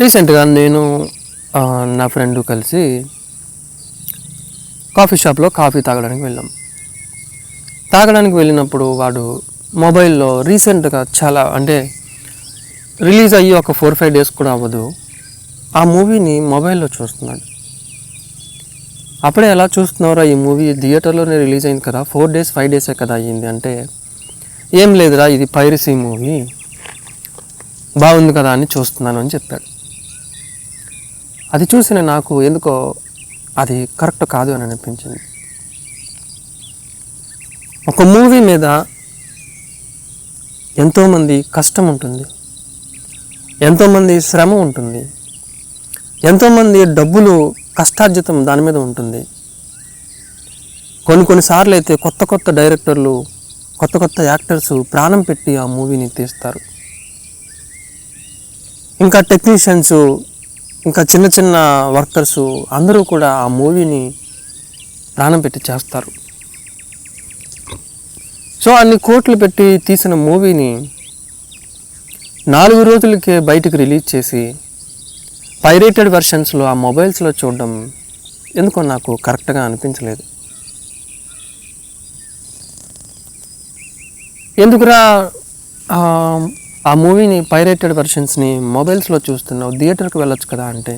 రీసెంట్గా నేను నా ఫ్రెండ్ కలిసి కాఫీ షాప్లో కాఫీ తాగడానికి వెళ్ళాం. తాగడానికి వెళ్ళినప్పుడు వాడు మొబైల్లో రీసెంట్గా చాలా అంటే రిలీజ్ అయ్యి ఒక ఫోర్ ఫైవ్ డేస్ కూడా అవ్వదు. ఆ మూవీని మొబైల్లో చూస్తున్నాడు. అప్పుడే ఎలా చూస్తున్నారో ఈ మూవీ? థియేటర్లోనే రిలీజ్ అయింది కదా. ఫోర్ డేస్ ఫైవ్ డేసే కదా అయ్యింది అంటే ఏం లేదురా ఇది పైరసీ మూవీ. బాగుంది కదా అని చూస్తున్నాను అని చెప్పాడు. అది చూసిన నాకు ఎందుకో అది కరెక్ట్ కాదు అని అనిపించింది. ఒక మూవీ మీద ఎంతోమంది కష్టం ఉంటుంది ఎంతోమంది శ్రమ ఉంటుంది ఎంతోమంది డబ్బులు కష్టార్జితం దాని మీద ఉంటుంది. కొన్ని కొన్నిసార్లు అయితే కొత్త కొత్త డైరెక్టర్లు కొత్త కొత్త యాక్టర్స్ ప్రాణం పెట్టి ఆ మూవీని తీస్తారు. ఇంకా టెక్నీషియన్స్ ఇంకా చిన్న చిన్న వర్కర్స్ అందరూ కూడా ఆ మూవీని ప్రాణం పెట్టి చేస్తారు. సో అన్ని కోట్లు పెట్టి తీసిన మూవీని నాలుగు రోజులకే బయటకు రిలీజ్ చేసి పైరేటెడ్ వెర్షన్స్లో ఆ మొబైల్స్లో చూడడం ఎందుకో నాకు కరెక్ట్గా అనిపించలేదు. ఎందుకురా ఆ, మూవీని పైరేటెడ్ వెర్షన్స్ని మొబైల్స్లో చూస్తున్నావు థియేటర్కి వెళ్ళొచ్చు కదా అంటే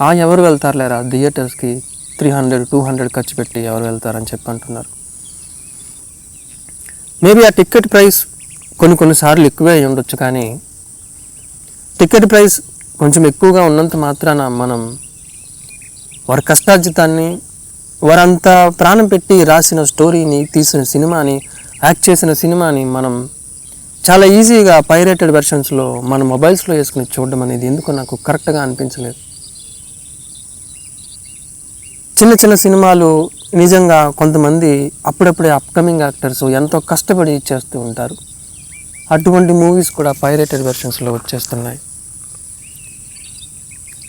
ఆ ఎవరు వెళ్తారులేరా? థియేటర్స్కి త్రీ హండ్రెడ్ టూ హండ్రెడ్ ఖర్చు పెట్టి ఎవరు వెళ్తారని చెప్పి అంటున్నారు. మేబీ ఆ టికెట్ ప్రైస్ కొన్ని కొన్నిసార్లు ఎక్కువే అయి ఉండొచ్చు కానీ టికెట్ ప్రైస్ కొంచెం ఎక్కువగా ఉన్నంత మాత్రాన మనం వారి కష్టార్జితాన్ని వారంతా ప్రాణం పెట్టి రాసిన స్టోరీని తీసిన సినిమాని యాక్ట్ చేసిన సినిమాని మనం చాలా ఈజీగా పైరేటెడ్ వెర్షన్స్లో మన మొబైల్స్లో వేసుకుని చూడడం అనేది ఎందుకో నాకు కరెక్ట్గా అనిపించలేదు. చిన్న చిన్న సినిమాలు నిజంగా కొంతమంది అప్పుడప్పుడే అప్కమింగ్ యాక్టర్స్ ఎంతో కష్టపడి చేస్తూ ఉంటారు. అటువంటి మూవీస్ కూడా పైరేటెడ్ వెర్షన్స్లో వచ్చేస్తున్నాయి.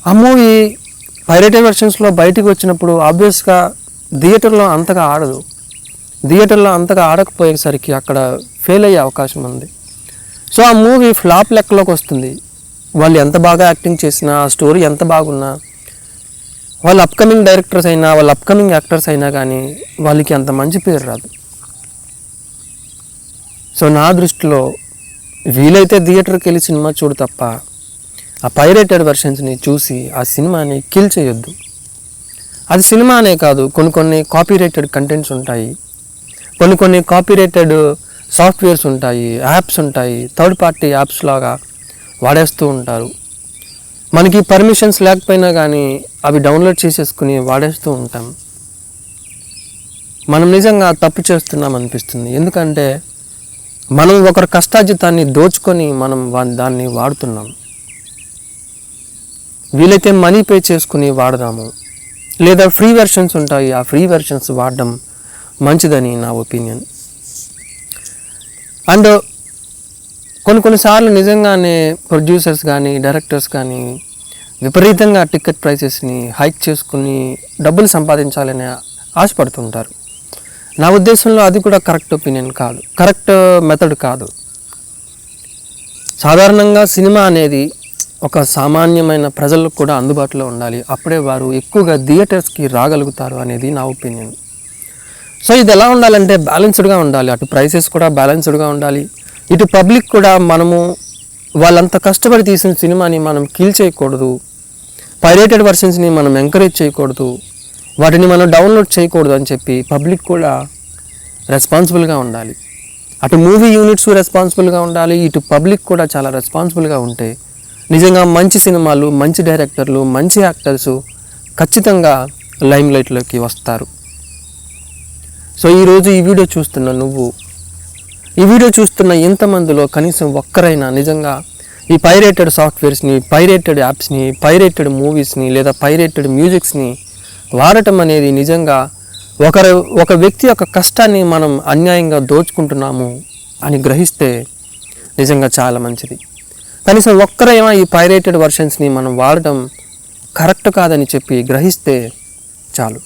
ఆ మూవీ పైరేటెడ్ వెర్షన్స్లో బయటికి వచ్చినప్పుడు ఆబ్వియస్గా థియేటర్లో అంతగా ఆడదు. థియేటర్లో అంతగా ఆడకపోయేసరికి అక్కడ ఫెయిల్ అయ్యే అవకాశం ఉంది. సో ఆ మూవీ ఫ్లాప్ లెక్కలోకి వస్తుంది. వాళ్ళు ఎంత బాగా యాక్టింగ్ చేసినా ఆ స్టోరీ ఎంత బాగున్నా వాళ్ళ అప్కమింగ్ డైరెక్టర్స్ అయినా వాళ్ళ అప్కమింగ్ యాక్టర్స్ అయినా కానీ వాళ్ళకి అంత మంచి పేరు రాదు. సో నా దృష్టిలో వీలైతే థియేటర్కి వెళ్ళి సినిమా చూడు తప్ప ఆ పైరేటెడ్ వెర్షన్స్ని చూసి ఆ సినిమాని కిల్ చేయొద్దు. అది సినిమా అనే కాదు కొన్ని కొన్ని కాపీరేటెడ్ కంటెంట్స్ ఉంటాయి. కొన్ని కొన్ని కాపీరేటెడ్ సాఫ్ట్వేర్స్ ఉంటాయి యాప్స్ ఉంటాయి థర్డ్ పార్టీ యాప్స్ లాగా వాడేస్తూ ఉంటారు. మనకి పర్మిషన్స్ లేకపోయినా కానీ అవి డౌన్లోడ్ చేసేసుకుని వాడేస్తూ ఉంటాం. మనం నిజంగా తప్పు చేస్తున్నాం అనిపిస్తుంది. ఎందుకంటే మనం ఒకరి కష్టార్జితాన్ని దోచుకొని మనం వా- దాన్ని వాడుతున్నాం. వీలైతే మనీ పే చేసుకుని వాడదాము. లేదా ఫ్రీ వెర్షన్స్ ఉంటాయి ఆ ఫ్రీ వెర్షన్స్ వాడడం మంచిదని నా ఒపీనియన్. అండ్ కొన్ని కొన్నిసార్లు నిజంగానే ప్రొడ్యూసర్స్ కానీ డైరెక్టర్స్ కానీ విపరీతంగా టికెట్ ప్రైసెస్ని హైక్ చేసుకుని డబ్బులు సంపాదించాలని ఆశపడుతుంటారు. నా ఉద్దేశంలో అది కూడా కరెక్ట్ ఒపీనియన్ కాదు. కరెక్ట్ మెథడ్ కాదు. సాధారణంగా సినిమా అనేది ఒక సామాన్యమైన ప్రజలకు కూడా అందుబాటులో ఉండాలి. అప్పుడే వారు ఎక్కువగా థియేటర్స్కి రాగలుగుతారు అనేది నా ఒపీనియన్. సో ఇది ఎలా ఉండాలంటే బ్యాలెన్స్డ్గా ఉండాలి. అటు ప్రైసెస్ కూడా బ్యాలెన్స్డ్గా ఉండాలి. ఇటు పబ్లిక్ కూడా మనము వాళ్ళంత కష్టపడి తీసిన సినిమాని మనం కిల్ చేయకూడదు. పైరేటెడ్ వర్షన్స్ని మనం ఎంకరేజ్ చేయకూడదు. వాటిని మనం డౌన్లోడ్ చేయకూడదు అని చెప్పి పబ్లిక్ కూడా రెస్పాన్సిబుల్గా ఉండాలి. అటు మూవీ యూనిట్స్ రెస్పాన్సిబుల్గా ఉండాలి. ఇటు పబ్లిక్ కూడా చాలా రెస్పాన్సిబుల్గా ఉంటే నిజంగా మంచి సినిమాలు మంచి డైరెక్టర్లు మంచి యాక్టర్స్ ఖచ్చితంగా లైమ్ లైట్లోకి వస్తారు. సో ఈరోజు ఈ వీడియో చూస్తున్న నువ్వు ఈ వీడియో చూస్తున్న ఎంతమందిలో కనీసం ఒక్కరైనా నిజంగా ఈ పైరేటెడ్ సాఫ్ట్వేర్స్ని పైరేటెడ్ యాప్స్ని పైరేటెడ్ మూవీస్ని లేదా పైరేటెడ్ మ్యూజిక్స్ని వాడటం అనేది నిజంగా ఒకరు ఒక వ్యక్తి యొక్క కష్టాన్ని మనం అన్యాయంగా దోచుకుంటున్నాము అని గ్రహిస్తే నిజంగా చాలా మంచిది. కనీసం ఒక్కరైనా ఈ పైరేటెడ్ వర్షన్స్ని మనం వాడటం కరెక్ట్ కాదని చెప్పి గ్రహిస్తే చాలు.